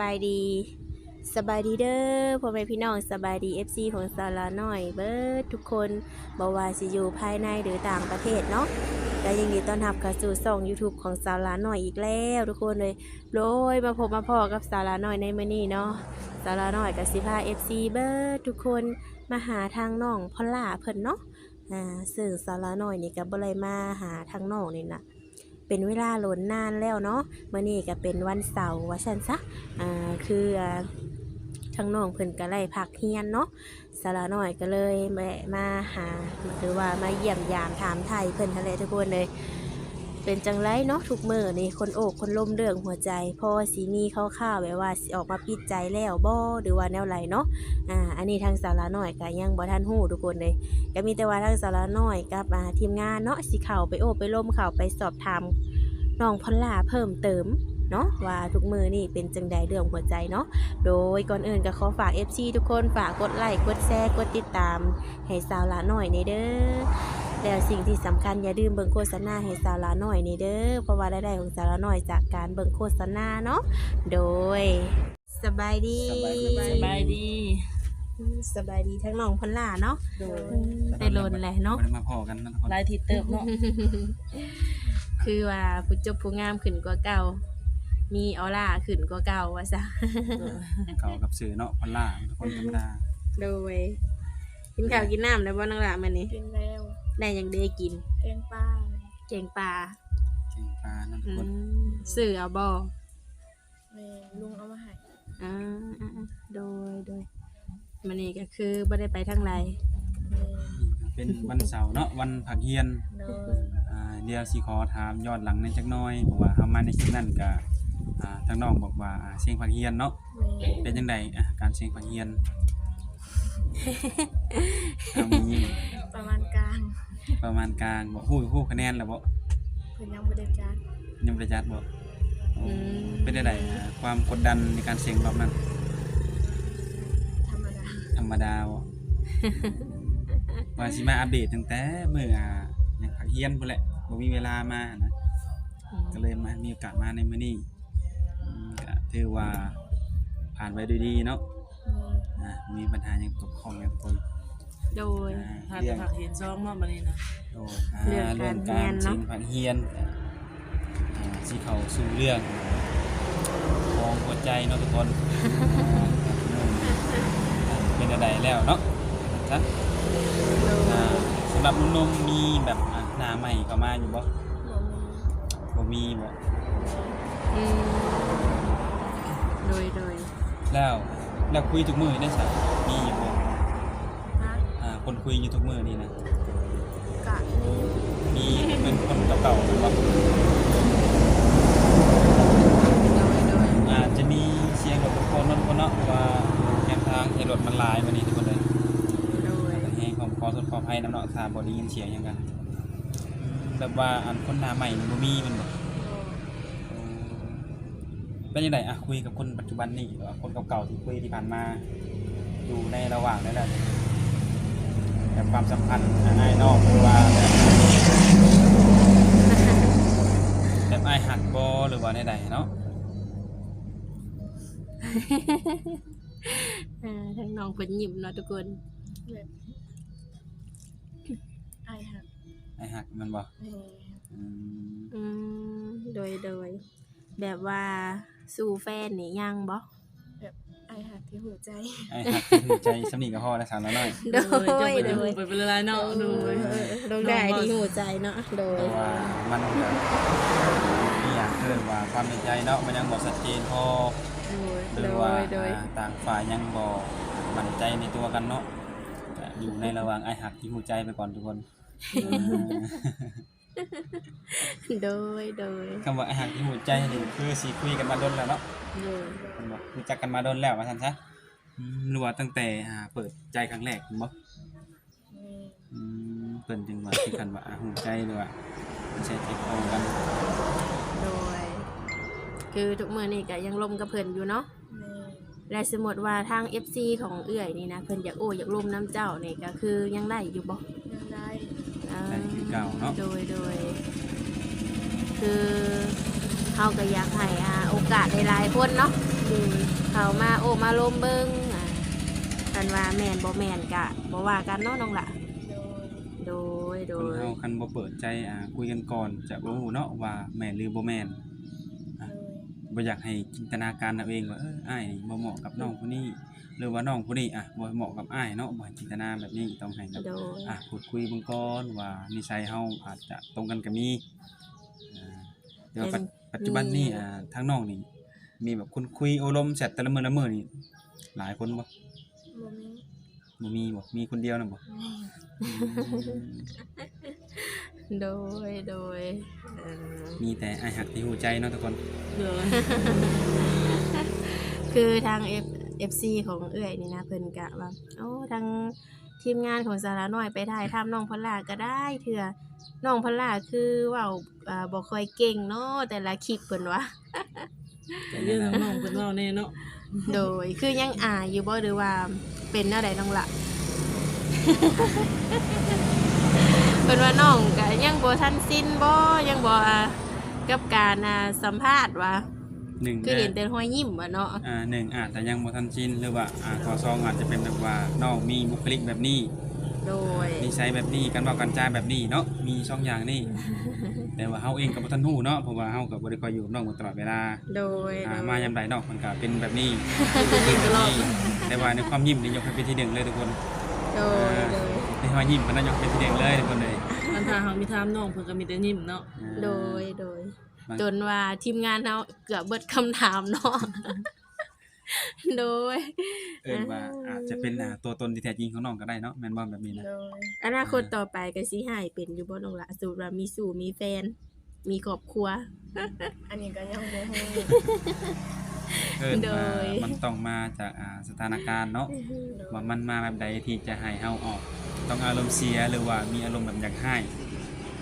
บายดีสบายดีเด้อพ่อแม่พี่น้องสบายดี FC ของสาราน้อยเบิร์ดทุกคนบ่ว่าสิอยู่ภายในหรือต่างประเทศเนาะและยินดีต้อนรับเข้าสู่ช่อง YouTube ของสาราน้อยอีกแล้วทุกคนเลยโดยมาพบมาพอกับสาราน้อยในมื้อนี้เนาะสาราน้อยกับสิพา FC เบิร์ดทุกคนมาหาทางน้องพอล่าเพิ่นเนาะอ่าซึ่งสาราน้อยนี่ก็บ่ได้มาหาทางน้องนี่นะ เป็นเวลาหลนนานแล้วเนาะเมื่อนี้ก็เป็นวันเสาร์ว่าฉันซะอ่าคือทางน้องเพิ่นก็ไล่พักเฮียนเนาะสาระหน่อยก็เลยแวะมาหาหรือว่ามาเยี่ยมยามถามไทยเพิ่นทะเลทุกคนเลย เป็นจังไรเนาะทุกมือนี่คนโอกคนล้มเรื่องหัวใจพอสีมีข้าวๆแบบว่าออกมาปิดใจแล้วบ่หรือว่าแนวไหลเนาะอ่าอันนี้ทางสาระน้อยก็ยังบ่ทันฮู้ทุกคนเลยก็มีแต่ว่าทางสาระน้อยกับอ่าทีมงานเนาะสิเข้าไปโอบไปล้มเข้าไปสอบถามน้องพอลล่าเพิ่มเติมเนาะว่าทุกมือนี่เป็นจังใดเรื่องหัวใจเนาะโดยก่อนอื่นก็ขอฝาก FC ทุกคนฝากกดไลค์กดแชร์กดติดตาม ให้สาวลาหน่อยในเด้อ แล้วสิ่งที่สำคัญอย่าลืมเบิ่งโฆษณาให้สาวหลาหน่อยในเด้อเพราะว่ารายได้ของสาวหลาหน่อยจากการเบิ่งโฆษณาเนาะโดยสบายดีสบายดีสบายดีอืมสบายดีทั้งน้องพนล่าเนาะโดยอืมได้โลนแหละเนาะบ่ได้มาพอกันนะทุกคนลายทิศเติบเนาะคือว่าผู้จบผู้งามขึ้นกว่าเก่า มีออร่าขึ้นกว่าเก่าว่าซะเขากับสื่อเนาะพอลล่าทุกคนธรรมดาโดยกินข้าวกินน้ำแล้วบ่นังหละมื้อนี้กินแล้ว ได้หยังได้กิน แกงป้าเก่งปลาเก่งปลาเนาะทุอืกคนมสื่อเอาบ่แม่ลุงเอามาให้อ่าอ่าอ่าโดยโดยมื้อนี้ก็คือบ่ได้ไปทางไรแม่เป็นวันเสาร์เนาะวันผักเฮียนโดยอ่าเดี๋ยวสิขอถามยอดหลังในอยจักหน้อยเพราะว่าเฮามาในคลิปนั้นก็อ่าทางน้องบอกว่าอ่าเสียงผักเฮียนเนาะแม่เป็นจังไดอะการเสียงผักเฮียน เอามี ประมาณกลางบ่ฮู้ฮู้คะแนนแล้วบ่เพิ่นยังบ่ได้จัดยังบ่ได้จัดบ่อ๋อเป็นจังไดอ่าความกดดันในการเสียงรอบนั้น ธรรมดาธรรมดาบ่ ว่าสิมาอัปเดตตั้งแต่เมื่ออ่ายังผักเฮียนพุ่นแหละบ่มีเวลามานะอืมก็เลยมามีโอกาสมาในมื้อนี้อืมก็ถือว่าผ่านไปด้วยดีเนาะแม่อ่ามีปัญหาหยังตกข้องหยังคน โดยอ่าหาเรื่แต่องผักเห็นซองเนาะบัดนี้นะโอ้อ่าเรื่องเรื่องกาการรเรียนเนาะชิงผักเฮียนอ่าสิเข้าสู่เรื่องของหัวใจเนาะทุกคนอ่าเป็นอะไรแล้วเนาะจ้ะโดยอ่าสำหรับหนุ่มๆมีแบบอะหน้าใหม่เข้ามาอยู่บ่บ่มีบ่มีบ่อืมโดยโดยแล้วแล้วคุยทุกมื้อได้ซะมีอยู่บ่นะอ่า คนคุยอยู่ทุกมื้อนี่นะกะนี่มีเป็นคนเก่าๆหรือบ่โดยโดยอาจจะมีเสียงรถคนนั่นคนเนาะว่าแคมทางเฮรถมันหลายมานี่ทุกคนเลยโดยให้ความขอสดขออภัยน้ำเนาะถ้าบ่ได้ยินเสียงหยังกันแบบว่าอันคนหน้าใหม่นี่บ่มีแมันบ่บ่เป็นยังไงอะคุยกับคนปัจจุบันนี่หรือว่าคนเก่าๆที่คุยที่ผ่านมาอยู่ในระหว่างนั่นแหละ แบบความสัมพันธ์อ้ายนอกหรือว่าแบบแบบอ้ายหักบ่หรือว่าใดๆเนาะอ่าทั้งน้องเพิ่นยิ้มเนาะทุกคนแบบไอายหักอ้ายหักมันบ่แม่อืมอืมโดยโดยแบบว่าสู่แฟนนี่ยังบ่แบบไอายหัก ที่หัวใจไอ้หักที่หัวใจสำนีกับพ่อและสาวน้อย โดยโดโดยยไปเป็นไรเนาะโดยลงได้ที่หัวใจเนาะโดยเพราะว่ามันก็มีอย่างเกินว่าความในใจเนาะมันยังบอกชัดเจนพอหโดรือยว่าโดย อ่าต่างฝ่ายยังบอกมั่นใจในตัวกันเนาะก็อยู่ในระหว่างไอ้หักที่หัวใจไปก่อนทุกคนโดยโดยคำว่าไอ้หักที่หัวใจนี่คือสีคุยกันมาดนแล้วเนาะโดย มันบอกรู้จักกันมาดนแล้วว่าท่านซะอืม หรือว่าตั้งแต่อ่าเปิดใจครั้งแรกเห็นบ่แม่อืมเปิดจึงว่าคือกันว่าอ่าหัวใจหรือว่าใช่เทคโนกันโดย คือทุกมื้อนี่ก็ยังลมกับเพิ่นอยู่เนาะแม่และสมมติว่าทาง FC ของเอื้อยนี่นะเพิ่นอยากโอ้อยากลมน้ำเจ้านี่ก็คือยังได้อยู่บ่ยังได้อ่าได้คือเก่าเนาะโดยโดย คือเฮาก็อยากให้อ่าโอกาสหลายๆคนเนาะแม่โดย เขามาโอ้มาลมเบิ่งอะ กันว่าแม่นบ่แม่นกะบ่ว่ากันเนาะน้องละโดยโดยโดคนย เฮาคันบ่เปิดใจอ่าคุยกันก่อนจะบ่ฮู้เนาะว่าแม่นหรือบ่แม่นโดยบ่อยากให้จินตนาการเอาเองว่าเอออ้ายนี่บ่เหมาะกับน้องผู้นี้หรือว่าน้องผู้นี้อะบ่เหมาะกับอ้ายเนาะบ่ให้จินตนาแบบนี้ต้องให้แบบโดย อะพูดคุยเบิ่งก่อนว่านิสัยเฮาอาจจะตรงกันก็มีอ่าแต่ว่าปัจปัจจุบันนี้อ่าทางน้องนี่มีแบบคนคุยโอลมแชทแต่ละมื้อละมื้อนี่หลายคนบ่ บ่มีบ่มีบ่มีคนเดียวน่ะบ่แม่อืมโดยโดยเอ่อมีแต่อ้ายหักที่หูใจเนาะทุกคนโดย คือทาง F FC ของเอื้อยนี่นะเพิ่นกะว่าโอ้ทางทีมงานของสาระน้อยไปถ่ายทำน้องพลาก็ได้เถื่อน้องพลาคือเว้าอ่าบ่ค่อยเก่งเนาะแต่ละคลิปเพิ่นว่า แต่เรื่องน้องๆเพิ่นเว้าแน่เนาะโดยคือยังอายอยู่บ่หรือว่าเป็นแนวใดน้องละเป็นว่าน้องก็ยังบ่ทันสิ้นบ่ยังบ่อ่ากับการอ่าสัมภาษณ์ว่าหนึ่งคือเห็นแต่ห้อยยิ้มว่าเนาะอ่าหนึ่งอาจจะยังบ่ทันชินหรือว่าอ่าข้อสองอาจจะเป็นแบบว่าน้องมีบุคลิกแบบนี้ โดย นิสัยแบบนี้การเว้าการจาแบบนี้เนาะมีช่องอย่างนี้แต่ว่าเฮาเองก็บ่ทันฮู้เนาะเพราะว่าเฮาก็บ่ได้คอยอยู่กับน้องตลอดเวลาโดยอ่าโดยมายามใดน้องมันก็เป็นแบบนี้ยิ้มตลอดแต่ว่าในความยิ้มนี่ยกให้เป็นที่หนึ่งเลยทุกคนโดยโดยในความยิ้มมันน่ายกเป็นที่หนึ่งเลยทุกคนเลยอันถ้าเฮามีถามน้องเพิ่นก็มีแต่ยิ้มเนาะอ่าโดยโดยบางจนว่าทีมงานเฮาเกือบเบิดคำถามเนาะ โดย เอิ้นว่าอาจจะเป็นอ่าตัวตนที่แท้จริงของน้องก็ได้เนาะแม่นบ่แบบนี้นะ โดย อนาคตต่อไปก็สิหายเป็นอยู่บ่น้องละสูตรว่ามีสู่มีแฟน มีครอบครัว อันนี้ก็ยังบ่ฮู้เอิ้นโดว่ายมันต้องมาจากอ่าสถานการณ์เนาะว่ามันมาแบบใดที่จะให้เฮาออก ต้องอารมณ์เสียหรือว่ามีอารมณ์แบบอยากให้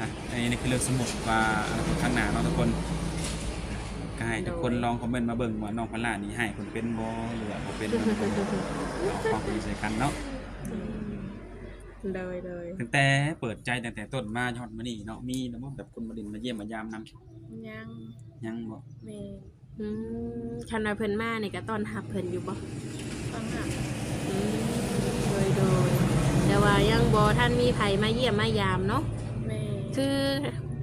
อะอันนี้คือเรื่องสมมุติว่าอนาคตข้างหน้าเนาะทุกคน ก็ให้ทุกคนลองคอมเมนต์มาเบิ่งว่าน้องพลานี่ให้คนเป็นบ่หรือว่าบ่เป็นบ่เอาความคิดใส่กันเนาะโดยโดยตั้งแต่เปิดใจตั้งแต่ต้นมาจนฮอดมื้อนี้เนาะมีแล้วบ่แบบคนมาดินมาเยี่ยมมายามนํยังยังบ่แม่อืมคันว่าเพิ่นมานี่ก็ต้อนรับเพิ่นอยู่บ่ต้องหักอืมโดยโดยแต่ว่ายังบ่ท่านมีไผมาเยี่ยมมายามเนาะแม่คือ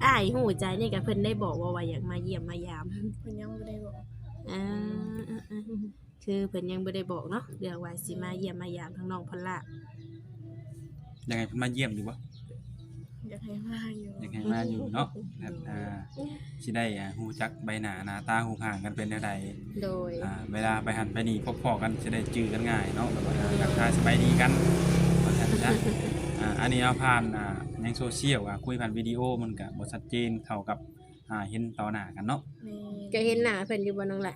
อ้ายหูใจนี่ก็เพิ่นได้บอกว่าว่าอยากมาเยี่ยมมายามเพิ่นยังบ่ได้บอกอ่าคือเพิ่นยังบ่ได้บอกเนาะเรื่องว่าสิมาเยี่ยมมายามทั้งน้องพลละยังไงเพิ่นมาเยี่ยมอยู่บ่อยากให้มาอยู่ยังไงมาอยู่เนาะแบบอ่าสิได้อ่าฮู้จักใบหน้าหน้าตาฮู้ห่างกันเป็นแนวใดโดยอ่าเวลาไปหันไปนี่พบพอกันจะได้จื้อกันง่ายเนาะแบบว่าทักทายสบายดีกันว่าซั่นจ้ะ อ่าอันนี้เอาผ่านอ่าในโซเชียลอะคุยผ่านวิดีโอมันก็บ่ชัดเจนเท่ากับอ่าเห็นต่อหน้ากันเนาะแม่ก็เห็นหน้าเพิ่นอยู่บ่น้องละ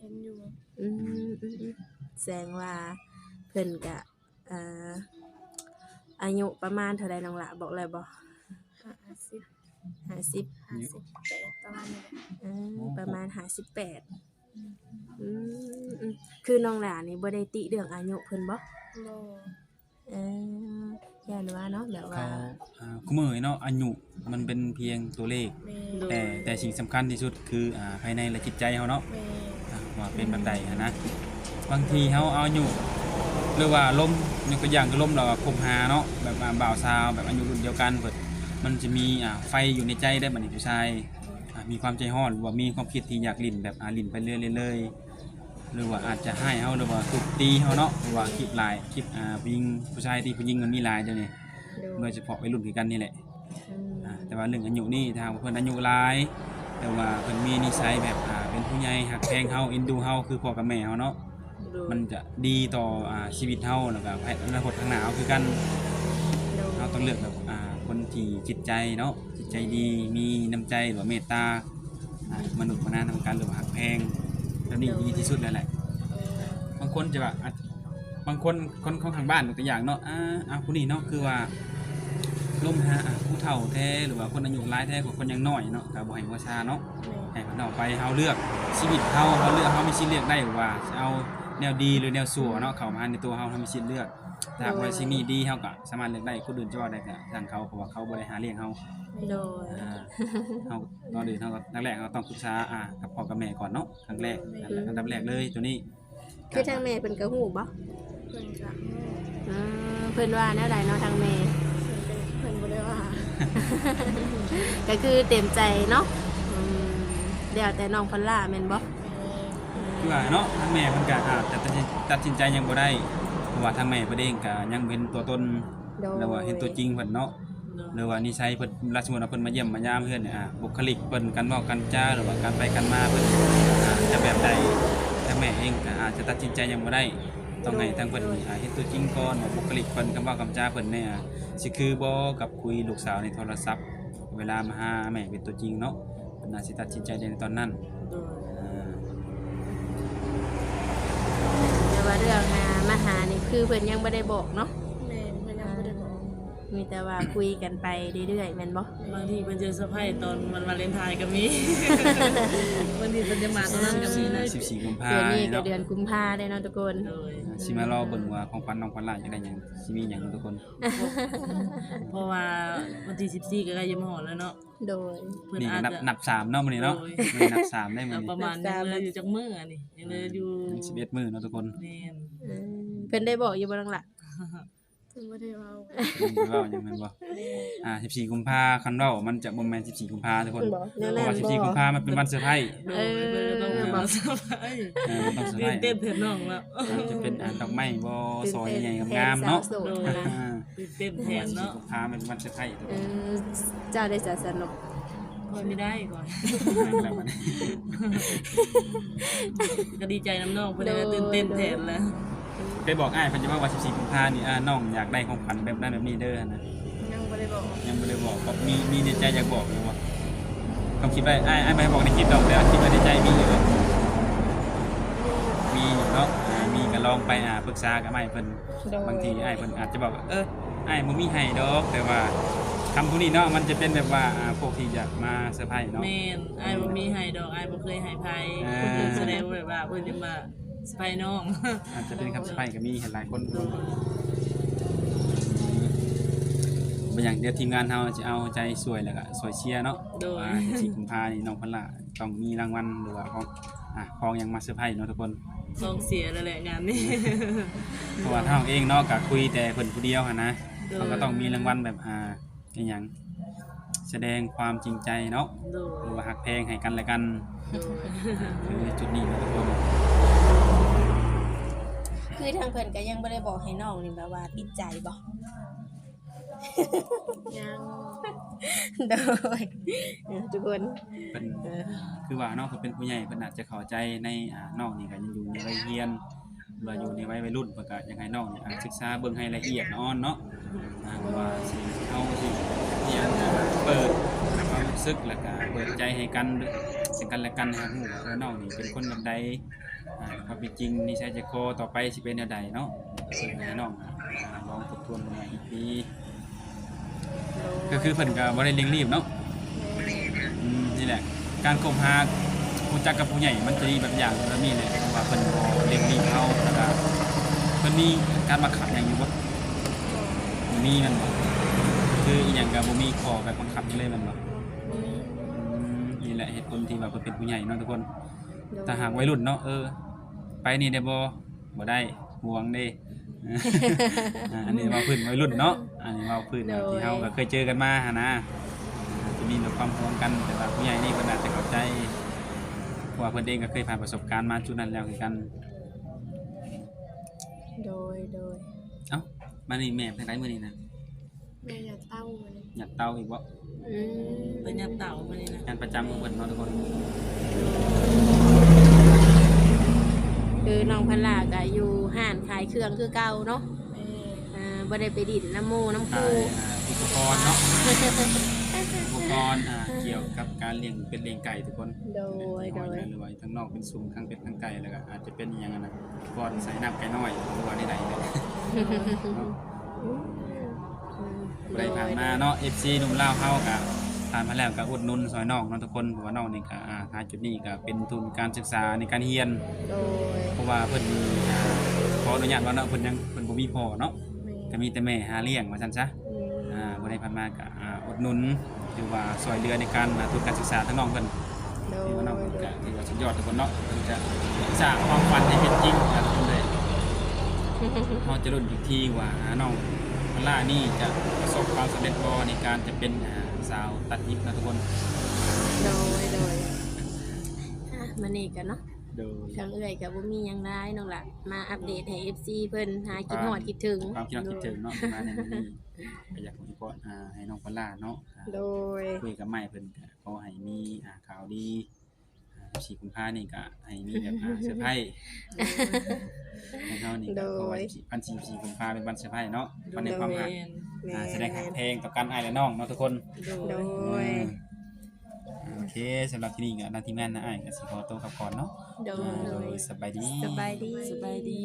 เห็นอยู่อืมอืมอืมแสดงว่าเพิ่นก็อ่าอายุประมาณเท่าใดน้องละบอกเลยบ่50 50 58ประมาณนี้แหละอ่าประมาณ58อืมอืมคือน้องหลานนี่บ่ได้ติเรื่องอายุเพิ่นบ่บ่เออ ย่านว่าเนาะแบบเขาว่าอ่าคุมือเนาะอายุมันเป็นเพียงตัวเลข แม่แต่แต่สิ่งสำคัญที่สุดคืออ่าภายในและจิตใจเฮาเนาะแม่อ่าว่าเป็นแบบใดอะนะบางทีเฮาเอาอยู่หรือว่าล้มยกตัวอย่างก็ล้มเราคบหาเนาะแบบอ่าบ่าวสาวแบบอายุรุ่นเดียวกันเปิดมันจะมีอ่าไฟอยู่ในใจได้บัดนี้ผู้ชายอ่ามีความใจร้อนหรือว่ามีความคิดที่อยากลิ้นแบบอ่าลิ้นไปเรื่อยๆเลย หรือว่าอาจจะให้เฮาหรือว่าทุบตีเฮาเนาะหรือว่าคลิปหลายคลิปอ่าผู้หญิงผู้ชายที่ผู้หญิงมันมีหลายเดี๋ยวนี้โดยเฉพาะวัยรุ่นคือกันนี่แหละอ่าแต่ว่าเรื่องอายุนี่ทางเพิ่นอายุหลาย แต่ว่าเพิ่นมีนิสัยแบบอ่าเป็นผู้ใหญ่หักแพงเฮาเอ็นดูเฮาคือพ่อกับแม่เฮาเนาะมันจะดีต่ออ่าชีวิตเฮาแล้วก็ภายอนาคตข้างหน้าเฮาคือกันเฮาต้องเลือกแบบอ่าคนที่จิตใจเนาะจิตใจดีมีน้ำใจหรือว่าเมตตาอ่ามนุษย์มานานำกันหรือว่าหักแพง แบบนี้ดีที่สุดแล้วแหละ บางคนจะแบบอะบางคนคนของทางบ้านยกตัวอย่างเนาะอ่าอ่าผู้นี้เนาะคือว่าล่มหาอะผู้เฒ่าแท้หรือว่าคนอายุหลายแท้กว่าคนยังน้อยเนาะก็บ่ให้ว่าชาเนาะแม่ให้เพิ่นเอาไปเฮาเลือกชีวิตเฮาเฮาเลือกเฮามีสิทธิ์เลือกได้ว่าจะเอาแนวดีหรือแนวชั่วเนาะเข้ามาในตัวเฮาเฮามีสิทธิ์เลือก ถ้าหากว่าสิ่งนี้ดีเฮาก็สามารถเลือกได้คนอื่นจะว่าได้ก็ทางเขาเพราะว่าเขาบ่ได้หาเลี้ยงเฮาโดยอ่าเฮาตอนอื่นเฮาก็แรกๆเราต้องปรึกษาอ่ากับพ่อกับแม่ก่อนเนาะครั้งแรกอันดับแรกเลยตัวนี้คือทางแม่เพิ่นก็ฮู้บ่เพิ่นกะอืมเพิ่นว่าแนวใดเนาะทางแม่ เพิ่นเป็นเพิ่นบ่ได้ว่าก็คือเต็มใจเนาะอืมเดี๋ยวแต่น้องพอลล่าแม่นบ่คือว่าเนาะทางแม่เพิ่นก็อาจจะตัดสินตัดสินใจยังบ่ได้เพ ราะว่าทางแม่เพิ่นเองก็ยังเป็นตัวตนโดยหรือว่าเห็นตัวจริงเพิ่นเนาะหรือว่านิสัยเพิ่นราชสมมุติว่าเพิ่นมาเยี่ยมมายามเพื่อนเนี่ยอ่าบุคลิกเพิ่นการเว้ากันจ้าหรือว่าการไปกันมาเพิ่นอ่าจะแบบใดทางแม่เองก็อาจจะตัดสินใจยังบ่ได้ต้องให้ทางเพิ่นอ่าเห็นตัวจริงก่อนว่าบุคลิกเพิ่นคำเว้าคำจาเพิ่นเนี่ยสิคือบ่กับคุยลูกสาวในโทรศัพท์ เวลามาหาแม่เป็นตัวจริงเนาะเพิ่นน่าสิตัดสินใจได้ในตอนนั้น โดย อ่า แต่ว่าเรื่องหามา หานี่คือเพิ่นยังบ่ได้บอกเนาะแม่นเพิ่นยังบ่ได้บอกมีแต่ว่าคุยกันไปเรื่อยๆแม่นบ่บางทีเพิ่นเจอเซอร์ไพรส์ตอนวันวาเลนไทน์ก็มีบางทีเพิ่นจะมาตอนนั้นก็มีนะ14กุมภาเดือนพันนี้ธ์ก็เนาะเดือนกุมภาได้เนาะทุกคนโดยสิมารอเบิ่งว่าของขวัญน้องขวัญหลานจะได้หยังสิมีหยังทุกคนเพราะว่าวันที่14ก็ใกล้จะมาฮอดแล้วเนาะโดย เพิ่นนี่อาก็จนับจะนับสามเนาะมื้อนี้เนาะโอ้ยมื้อนี้นับสามได้มื้อเอานี้ประมาณยังเหลยอยู่จักมื้ออันนี้ยังเหลยอยู่สิบเอ็ดมื้อเนาะทุกคน แม่น อืม เพิ่นได้บอกอยู่บ่ลังล่ะเพิ่นบ่ได้เว้าอืมเว้าอย่างนั้นบ่อ่า14กุมภาคันเว้ามันจะบ่แม่น14กุมภาทุกคนบอกแนวเพนั้ราะนว่าบ่14กุมภามันเป็นวันเซอร์ไพรส์โดยเพิ่นก็ต้องเออมาเซอร์ไพรส์เออมันต้องเซอร์ไพรตื่นส์เต้นแทนน้องแล้วอาจจะเป็นอ่าดอกไม้บ่ซอยใหญ่ตื่นๆเต้งามๆเนาะแทสวโสดนะอ่าตื่นเต้นแทนเนาะกุมภามันเป็นวันเซอร์ไพรส์ทุกเอคนอเจ้าได้จะสนุกคอยไม่ได้ก่อนแล้วมันก็ดีใจน้ำน้องเพื่อนได้ตื่นเต้นแทนแล้วเค ยบอกอ้ายเพิ่นจะว่าวัน14กุมภานี่อ่าน้องอยากได้ของขวัญแบบนั้นแบบนี้เด้อนะยังบ่ได้บอกยังบ่ได้บอกบอกมีมีในใจอยากบอกอยู่บ่ความคิดไว้อ้ายอ้ายบ่ให้บอกในคลิปดอกแล้วคิดไว้ในใจมีอยู่บ่มีอยู่เนาะอ่ามีก็ลองไปอ่าปรึกษากับอ้ายเพิ่นบางทีอ้ายเพิ่นอาจจะบอกว่าเอออ้ายบ่มีให้ดอกแต่ว่าคำพวกนี้เนาะมันจะเป็นแบบว่าอ่าพวกที่อยากมาเซอร์ไพรส์เนาะ แม่นไอ้ายบ่มีให้ดอกไอ้ายบ่เคยให้ไผอ่าแสดงว่าแบบว่าเพิ่นจะมา สไปน้อง อาจจะเป็นคำเซอร์ไพรส์ก็มีเห็นหลายคนบ่อย่างเดียวทีมงานเฮาจะเอาใจสวยแล้วก็สวยเชียร์เนาะโดย อ่าสิกุมภานี่น้องเพิ่นล่ะต้องมีรางวัลหรือว่าของอะของหยังมาเซอร์ไพรส์เนาะทุกคนต้องเสียแล้วแหละงานนี้ เพราะว่าถ้าเราเองเนาะก็คุยแต่เพิ่นผู้เดียวหั่นนะโดยเขาก็ต้องมีรางวัลแบบอ่าอหยังแสดงความจริงใจเนาะโดยหรือว่าหักแพงให้กันและกันโดยคือจุดนี้นะทุกคน คือทางเพิ่นก็ยังบ่ได้บอกให้น้องนี่แบบว่าปิดใจบ่ยังโดยเออทุกคนเป็นเออคือว่าเนาะเพิ่นเป็นผู้ใหญ่เพิ่นอาจจะเข้าใจในอ่าน้องนี่ก็ยังอยู่ในวัยเรียนหรือว่าอยู่ในวัยวัยรุ่นเพิ่นก็อยากให้น้องนี่อ่าศึกษาเบิ่งให้ละเอียดอ่อนเนาะอ่าว่าสิเอาสิเรียนเปิดความรู้สึกแล้วก็เปิดใจให้กัน ซึ่งกันและกันนะครับฮู้ว่าเออน้องนี่เป็นคนแบบใดอ่าความเป็นจริงนิสัยใจคอต่อไปสิเป็นแนวใดเนาะซึ่งให้น้องอ่าลองทบทวนดูใหม่อีกทีก็คือเพิ่นก็บ่ได้เร่งรีบเนาะ อืมนี่แหละการคบหาผู้จักกับผู้ใหญ่มันจะมีแบบอย่างแบบนี้แหละเพราะว่าเพิ่นบ่เลี้ยงมีเขาแล้วก็เพิ่นมีการบังคับอย่างอยู่บ่บ่มีมันบ่คืออีหยังก็บ่มีข้อแบบบังคับอยู่เลยมันบ่ แหละเหตุผลที่ว่าเพิ่นเป็นผู้ใหญ่เนาะทุกคนถ้าหากวัยรุ่นเนาะเออ ไปนี่ได้บ่บ่ได้ห่วงเด้ อ่าอันนี้เว่าพื้นวัยรุ่นเนาะอันนี้เว่าพื้นแบบที่เฮาก็เคยเจอกันมาหั่นนะจะมีแบบความห่วงกันแต่ว่าผู้ใหญ่นี่เพิ่นอาจจะเข้าใจเพราะว่าเพิ่นเองก็เคยผ่านประสบการณ์มาจุดนั้นแล้วคือกัน โดยโดย เอ้ามานี่แม่ไปไหนมื้อนี้นะ แม่อย่าเต้ามันอยากเต้าอีกบ่อืมเป็นยับเต่ามานี่นะงานประจำของเพิ่นเนาะทุกคนคือน้องพันลาก็อยู่ห้านขายเครื่องคือเก่าเนาะแม่อ่าบ่ได้ไปดินน้ำหมูน้ำขาคูยอ่าอุปกรณ์เนาะอุปกรณ์อ่าเกี่ยวกับการเลี้ยงเป็ดเลี้ยงไก่ทุกคนโดยโดย หรือว่าทั้งนอกเป็นซุ้มข้างเป็ดข้างไก่แล้วก็อาจจะเป็นอหย่างนั้นนะอุปกรณ์ใส่น้ำไก่น้อยหรือว่าใดๆเนี่ยเนาะ ไปผ่านมาเนาะ FC หนุ่มลาวเฮาก็ผ่านมาแล้วก็อุดหนุนซอยน้องเนาะทุกคนเพราะว่าน้องนี่ก็อ่าหาจุดนี้ก็เป็นทุนการศึกษาในการเรียน โดยเพราะว่าเพิ่นอ่าขออนุญาตว่าเนาะเพิ่นยังเพิ่นบ่มีพ่อเนาะแก็มีแต่แม่หาเลี้ยงว่าซั่นซะอืมอ่าบ่ได้ผ่านมาก็อ่าอุดหนุนหรือว่าช่วยเหลือในการอ่าทุนการศึกษาทั้งน้องเพิ่น โดยที่ว่าน้องเพิ่นก็ถือว่าสุดยอดทุกคนเนาะเพิ่นจะสร้างความฝันให้เป็นจริงนะทุกคนเลยเฮาจะรุ่นอีกทีว่าน้อง พล่านี่จะประสบความสำเร็จบ่ในการจะเป็นอ่าสาวตัดยิบนะทุกคน โดยโดยอะมานี่กันเนาะโดย ทางเอื้อยกับบ่มีหยังได้น้องล่ะมาอัปเดตให้ FC เพิ่นหาคิดฮอดคิดถึงความคิดเราคิดถึงเนาะมาในมื้อนี้ก็อยากให้พ่ออ่าให้น้องพล่าเนาะอ่าโดย คุยกับใหม่เพิ่นก็ขอให้มีอ่าข่าวดีอ่าสีคุณค่านี่ก็ให้มีแบบอ่าเซอร์ไพรส์ ให้เฮานี่ก็ขอให้พันสีสีคุณค่าเป็นวันเซอร์ไพรส์เนาะวันในความหักแม่นอ่าแสดงหักเพลงต่อกันอ้ายและน้องเนาะทุกคนโดยอืมโอเคสำหรับที่นี่ก็หนาทีมงานนะอ้ายก็สิขอตัวกลับก่อนเนาะโดอ่าโดยยสบายดี สบายดี สบายดี